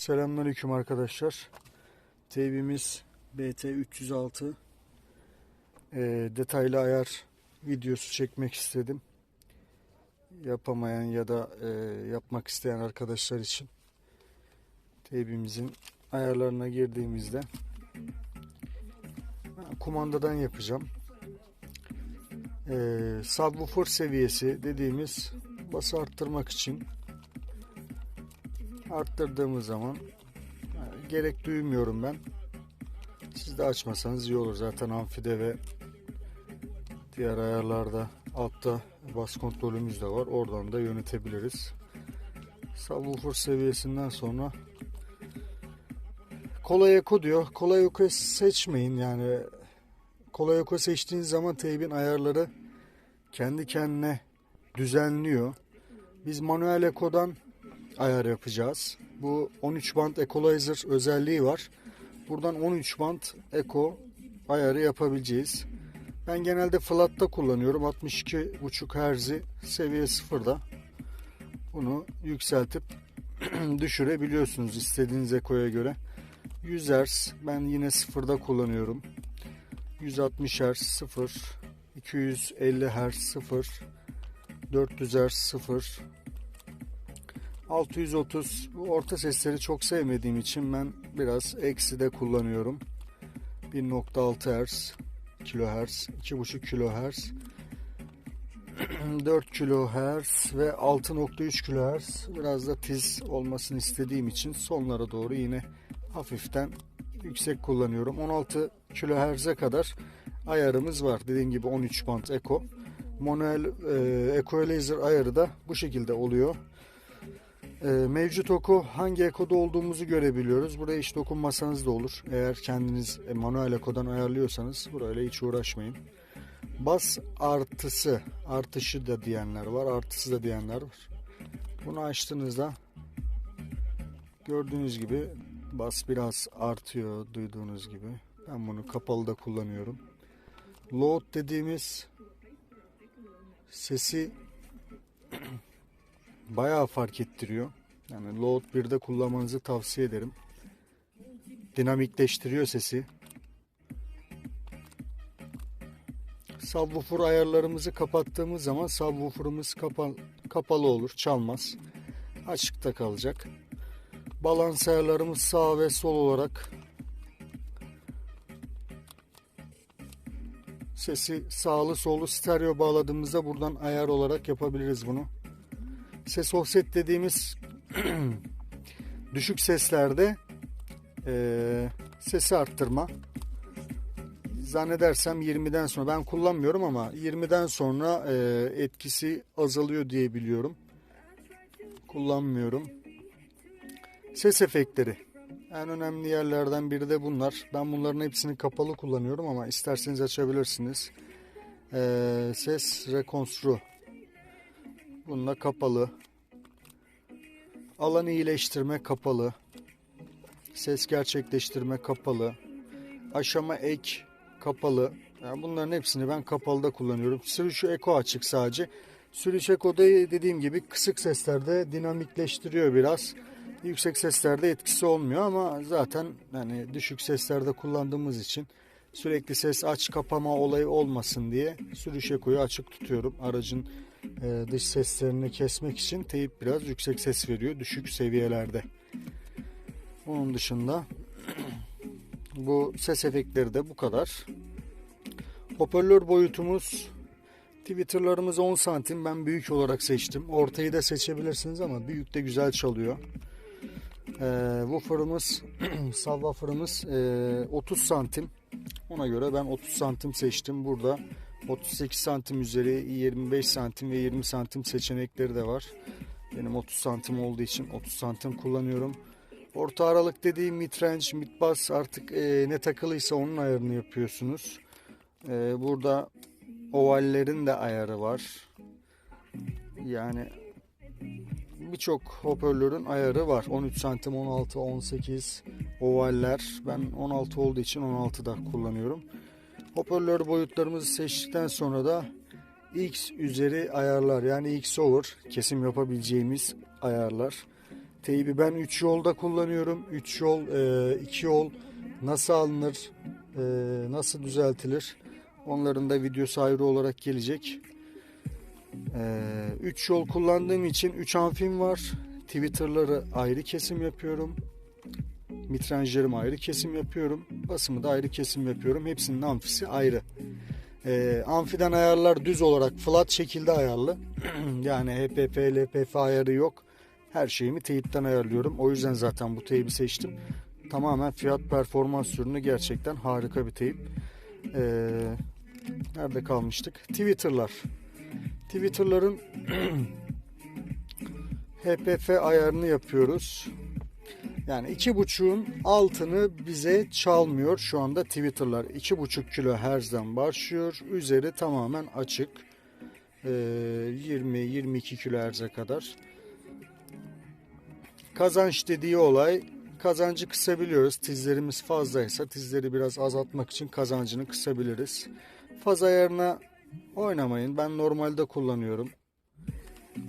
Selamünaleyküm arkadaşlar. Teybimiz BT306 Ee, detaylı ayar videosu çekmek istedim. Yapamayan ya da e, yapmak isteyen arkadaşlar için teybimizin ayarlarına girdiğimizde kumandadan yapacağım. Ee, subwoofer seviyesi dediğimiz bası arttırmak için arttırdığımız zaman gerek duymuyorum ben. Siz de açmasanız iyi olur. Zaten amfide ve diğer ayarlarda altta bas kontrolümüz de var. Oradan da yönetebiliriz. Subwoofer seviyesinden sonra kolay eko diyor. Kolay eko seçmeyin yani. Kolay eko seçtiğiniz zaman teybin ayarları kendi kendine düzenliyor. Biz manuel ekodan ayar yapacağız. Bu 13 band equalizer özelliği var. Buradan 13 band eco ayarı yapabileceğiz. Ben genelde flat'ta kullanıyorum. 62.5 Hz'i seviye sıfırda. Bunu yükseltip düşürebiliyorsunuz istediğiniz ekoya göre. 100 Hz ben yine sıfırda kullanıyorum. 160 Hz 0, 250 Hz 0, 400 Hz 0, 630 bu orta sesleri çok sevmediğim için ben biraz eksi de kullanıyorum. 1.6 Hz, kilohertz, 2.5 kilohertz, 4 kilohertz ve 6.3 kilohertz biraz da tiz olmasını istediğim için sonlara doğru yine hafiften yüksek kullanıyorum. 16 kilohertz'e kadar ayarımız var. Dediğim gibi 13 band Eco. Manuel e, Equalizer ayarı da bu şekilde oluyor. E, mevcut oku hangi ekoda olduğumuzu görebiliyoruz. Buraya hiç dokunmasanız da olur. Eğer kendiniz e, manuel ekodan ayarlıyorsanız burayla hiç uğraşmayın. Bas artısı, artışı da diyenler var, artısı da diyenler var. Bunu açtığınızda gördüğünüz gibi bas biraz artıyor duyduğunuz gibi. Ben bunu kapalı da kullanıyorum. Load dediğimiz sesi bayağı fark ettiriyor. Yani Load 1'de kullanmanızı tavsiye ederim. Dinamikleştiriyor sesi. Subwoofer ayarlarımızı kapattığımız zaman subwoofer'ımız kapa kapalı olur, çalmaz. Açıkta kalacak. Balans ayarlarımız sağ ve sol olarak sesi sağlı solu stereo bağladığımızda buradan ayar olarak yapabiliriz bunu. Ses offset dediğimiz düşük seslerde e, sesi arttırma. Zannedersem 20'den sonra ben kullanmıyorum ama 20'den sonra e, etkisi azalıyor diye biliyorum. Kullanmıyorum. Ses efektleri. En önemli yerlerden biri de bunlar. Ben bunların hepsini kapalı kullanıyorum ama isterseniz açabilirsiniz. E, ses rekonstru. Bununla kapalı. Alan iyileştirme kapalı. Ses gerçekleştirme kapalı. Aşama ek kapalı. Yani bunların hepsini ben kapalıda kullanıyorum. Sürüş eko açık sadece. Sürüş ekoda dediğim gibi kısık seslerde dinamikleştiriyor biraz. Yüksek seslerde etkisi olmuyor ama zaten hani düşük seslerde kullandığımız için sürekli ses aç kapama olayı olmasın diye sürüş ekoyu açık tutuyorum. Aracın e, dış seslerini kesmek için teyip biraz yüksek ses veriyor düşük seviyelerde. Onun dışında bu ses efektleri de bu kadar. Hoparlör boyutumuz Twitter'larımız 10 santim. Ben büyük olarak seçtim. Ortayı da seçebilirsiniz ama büyük de güzel çalıyor. Ee, woofer'ımız, subwoofer'ımız e, 30 santim. Ona göre ben 30 santim seçtim. Burada 38 santim üzeri 25 santim ve 20 santim seçenekleri de var. Benim 30 santim olduğu için 30 santim kullanıyorum. Orta aralık dediğim midrange, midbass artık e, ne takılıysa onun ayarını yapıyorsunuz. E, burada ovallerin de ayarı var. Yani birçok hoparlörün ayarı var. 13 santim, 16, 18 ovaller. Ben 16 olduğu için 16'da kullanıyorum. Hoparlör boyutlarımızı seçtikten sonra da X üzeri ayarlar yani X over kesim yapabileceğimiz ayarlar. Teybi ben 3 yolda kullanıyorum. 3 yol, 2 yol nasıl alınır, e, nasıl düzeltilir? Onların da videosu ayrı olarak gelecek. 3 yol kullandığım için 3 amfim var. Twitter'ları ayrı kesim yapıyorum. Mitrenjlerimi ayrı kesim yapıyorum. Basımı da ayrı kesim yapıyorum. Hepsinin amfisi ayrı. E, amfiden ayarlar düz olarak flat şekilde ayarlı. yani HPP, LPF ayarı yok. Her şeyimi teyipten ayarlıyorum. O yüzden zaten bu teybi seçtim. Tamamen fiyat performans ürünü gerçekten harika bir teyip. E, nerede kalmıştık? Twitter'lar. Twitter'ların HPF ayarını yapıyoruz. Yani iki buçuğun altını bize çalmıyor şu anda Twitter'lar. iki buçuk kilo herzden başlıyor. Üzeri tamamen açık. Ee, 20-22 kilo herze kadar. Kazanç dediği olay kazancı kısabiliyoruz. Tizlerimiz fazlaysa tizleri biraz azaltmak için kazancını kısabiliriz. Faz ayarına oynamayın. Ben normalde kullanıyorum.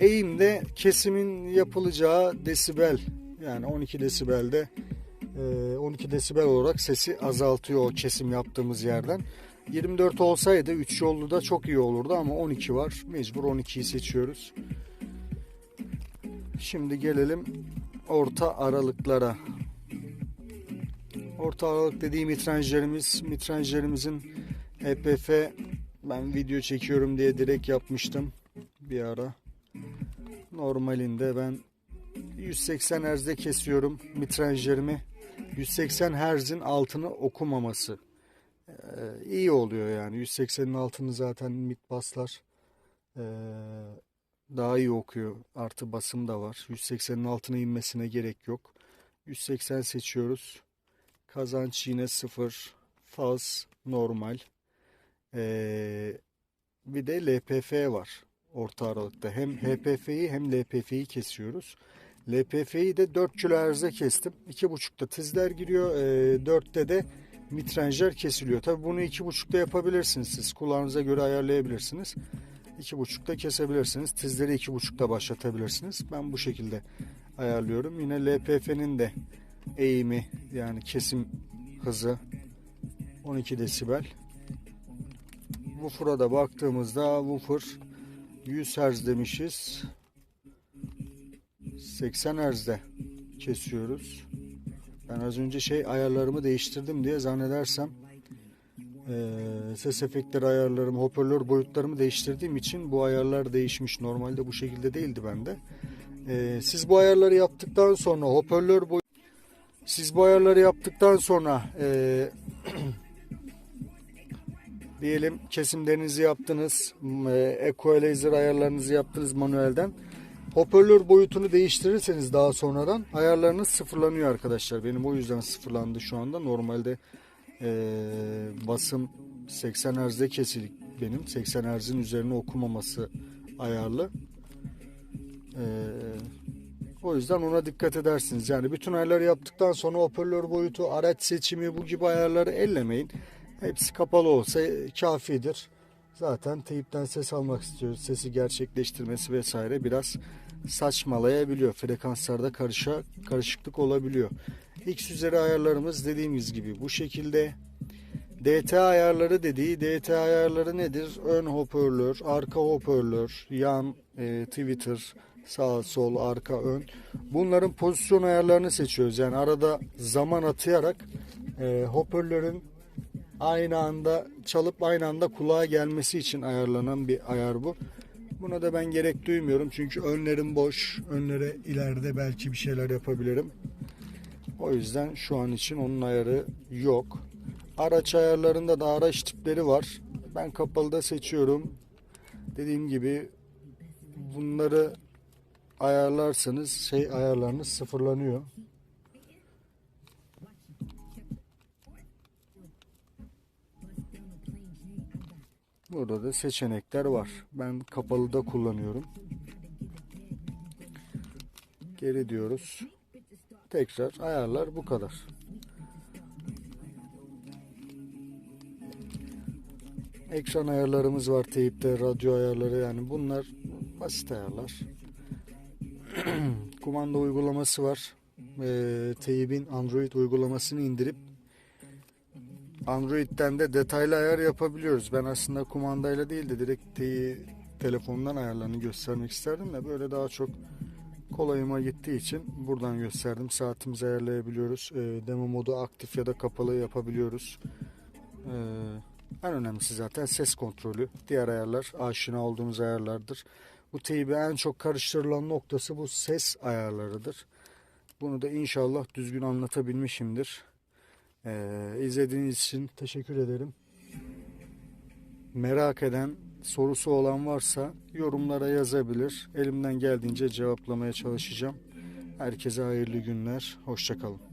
Eğimde kesimin yapılacağı desibel yani 12 desibelde 12 desibel olarak sesi azaltıyor o kesim yaptığımız yerden. 24 olsaydı 3 yollu da çok iyi olurdu ama 12 var. Mecbur 12'yi seçiyoruz. Şimdi gelelim orta aralıklara. Orta aralık dediğim mitrenjlerimiz, mitrenjlerimizin EPF ben video çekiyorum diye direkt yapmıştım bir ara. Normalinde ben 180 Hz'de kesiyorum mitrenjlerimi. 180 Hz'in altını okumaması ee, iyi oluyor yani. 180'in altını zaten mit baslar ee, daha iyi okuyor. Artı basım da var. 180'in altına inmesine gerek yok. 180 seçiyoruz. Kazanç yine 0. Faz normal. Ee, bir de LPF var orta aralıkta. Hem HPF'yi hem LPF'yi kesiyoruz. LPF'yi de 4 kHz'e kestim. 2.5'ta tizler giriyor. E, 4'te de mitrenjer kesiliyor. Tabi bunu 2.5'ta yapabilirsiniz siz. Kulağınıza göre ayarlayabilirsiniz. 2.5'ta kesebilirsiniz. Tizleri 2.5'ta başlatabilirsiniz. Ben bu şekilde ayarlıyorum. Yine LPF'nin de eğimi yani kesim hızı 12 desibel. Woofer'a da baktığımızda woofer 100 Hz demişiz. 80 Hz'de kesiyoruz. Ben az önce şey ayarlarımı değiştirdim diye zannedersem e, ses efektleri ayarlarımı, hoparlör boyutlarımı değiştirdiğim için bu ayarlar değişmiş. Normalde bu şekilde değildi bende. E, siz bu ayarları yaptıktan sonra hoparlör boyut siz bu ayarları yaptıktan sonra e, diyelim kesimlerinizi yaptınız, e, equalizer ayarlarınızı yaptınız manuelden. Hoparlör boyutunu değiştirirseniz daha sonradan ayarlarınız sıfırlanıyor arkadaşlar. Benim o yüzden sıfırlandı şu anda. Normalde e, basım 80 Hz'de kesilik benim. 80 Hz'in üzerine okumaması ayarlı. E, o yüzden ona dikkat edersiniz. Yani bütün ayarları yaptıktan sonra hoparlör boyutu, araç seçimi bu gibi ayarları ellemeyin. Hepsi kapalı olsa kafidir. Zaten teyipten ses almak istiyoruz. Sesi gerçekleştirmesi vesaire biraz saçmalayabiliyor. Frekanslarda karışa, karışıklık olabiliyor. X üzeri ayarlarımız dediğimiz gibi bu şekilde. DT ayarları dediği DT ayarları nedir? Ön hoparlör, arka hoparlör, yan e, Twitter, sağ sol arka ön. Bunların pozisyon ayarlarını seçiyoruz. Yani arada zaman atayarak e, hoparlörün aynı anda çalıp aynı anda kulağa gelmesi için ayarlanan bir ayar bu. Buna da ben gerek duymuyorum çünkü önlerim boş. Önlere ileride belki bir şeyler yapabilirim. O yüzden şu an için onun ayarı yok. Araç ayarlarında da araç tipleri var. Ben kapalıda seçiyorum. Dediğim gibi bunları ayarlarsanız şey ayarlarınız sıfırlanıyor. Burada da seçenekler var. Ben kapalı da kullanıyorum. Geri diyoruz. Tekrar ayarlar bu kadar. Ekran ayarlarımız var teyipte, radyo ayarları yani bunlar basit ayarlar. kumanda uygulaması var. Ee, Teybin Android uygulamasını indirip Android'den de detaylı ayar yapabiliyoruz. Ben aslında kumandayla değil de direkt te- telefondan ayarlarını göstermek isterdim de böyle daha çok kolayıma gittiği için buradan gösterdim. Saatimizi ayarlayabiliyoruz. Ee, demo modu aktif ya da kapalı yapabiliyoruz. Ee, en önemlisi zaten ses kontrolü. Diğer ayarlar aşina olduğumuz ayarlardır. Bu teybi en çok karıştırılan noktası bu ses ayarlarıdır. Bunu da inşallah düzgün anlatabilmişimdir. Ee, izlediğiniz için teşekkür ederim. Merak eden, sorusu olan varsa yorumlara yazabilir. Elimden geldiğince cevaplamaya çalışacağım. Herkese hayırlı günler. Hoşçakalın.